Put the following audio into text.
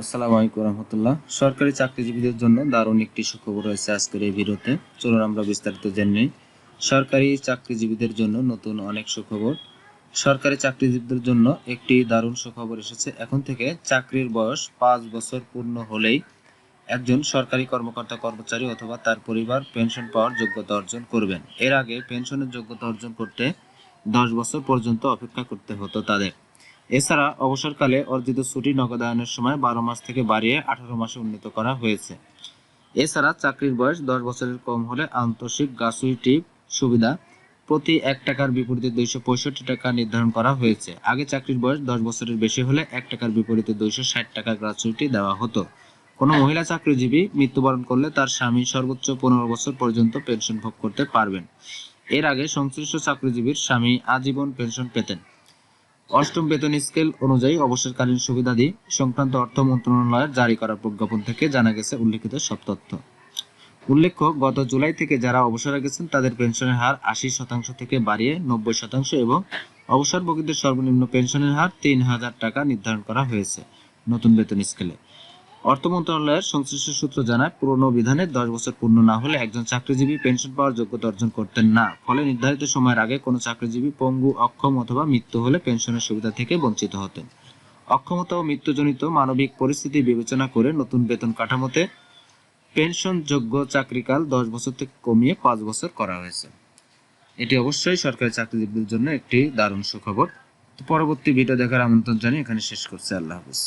আসসালামু আলাইকুম রহমতুল্লাহ। সরকারি চাকরিজীবীদের জন্য দারুণ একটি সুখবর রয়েছে আজকের এই ভিডিওতে। চলুন আমরা বিস্তারিত জেনে সরকারি চাকরিজীবীদের জন্য নতুন অনেক সুখবর। সরকারি চাকরিজীবীদের জন্য একটি দারুণ সুখবর এসেছে। এখন থেকে চাকরির বয়স পাঁচ বছর পূর্ণ হলেই একজন সরকারি কর্মকর্তা কর্মচারী অথবা তার পরিবার পেনশন পাওয়ার যোগ্যতা অর্জন করবেন। এর আগে পেনশনের যোগ্যতা অর্জন করতে দশ বছর পর্যন্ত অপেক্ষা করতে হতো তাদের। এছাড়া অবসরকালে অর্জিত ছুটি নগদায়নের সময় বারো মাস থেকে বাড়িয়ে আঠারো মাসে উন্নীত করা হয়েছে। এছাড়া চাকরির বয়স দশ বছরের কম হলে আন্তঃশিক গ্রাচুইটি সুবিধা প্রতি এক টাকার বিপরীতে দুইশো পঁয়ষট্টি টাকা নির্ধারণ করা হয়েছে। আগে চাকরির বয়স দশ বছরের বেশি হলে এক টাকার বিপরীতে দুইশো ষাট টাকা গ্রাচুইটি দেওয়া হতো। কোনো মহিলা চাকরিজীবী মৃত্যুবরণ করলে তার স্বামী সর্বোচ্চ পনেরো বছর পর্যন্ত পেনশন ভোগ করতে পারবেন। এর আগে সংশ্লিষ্ট চাকরিজীবীর স্বামী আজীবন পেনশন পেতেন। অষ্টম বেতন স্কেল অনুযায়ী অবসরকালীন সুবিধাদি সংক্রান্ত অর্থ মন্ত্রণালয়ের জারি করা প্রজ্ঞাপন থেকে জানা গেছে উল্লেখিত সব তথ্য। উল্লেখ্য, গত জুলাই থেকে যারা অবসরে গেছেন, তাদের পেনশনের হার আশি শতাংশ থেকে বাড়িয়ে নব্বই শতাংশ এবং অবসরভোগীদের সর্বনিম্ন পেনশনের হার তিন হাজার টাকা নির্ধারণ করা হয়েছে নতুন বেতন স্কেলে। অর্থ মন্ত্রণালয়ের সংশ্লিষ্ট সূত্র জানায়, পুরনো বিধানে দশ বছর পূর্ণ না হলে একজন চাকরিজীবী পেনশন পাওয়ার যোগ্যতা অর্জন করতেন না। ফলে নির্ধারিত সময়ের আগে কোনো চাকরিজীবী পঙ্গু, অক্ষম অথবা মৃত্যু হলে পেনশনের সুবিধা থেকে বঞ্চিত হতেন। অক্ষমতা ও মৃত্যুজনিত মানবিক পরিস্থিতি বিবেচনা করে নতুন বেতন কাঠামোতে পেনশন যোগ্য চাকরিকাল দশ বছর থেকে কমিয়ে পাঁচ বছর করা হয়েছে। এটি অবশ্যই সরকারি চাকরিজীবীদের জন্য একটি দারুণ সুখবর। তো পরবর্তী ভিডিও দেখার আমন্ত্রণ জানিয়ে এখানে শেষ করছি। আল্লাহ হাফিজ।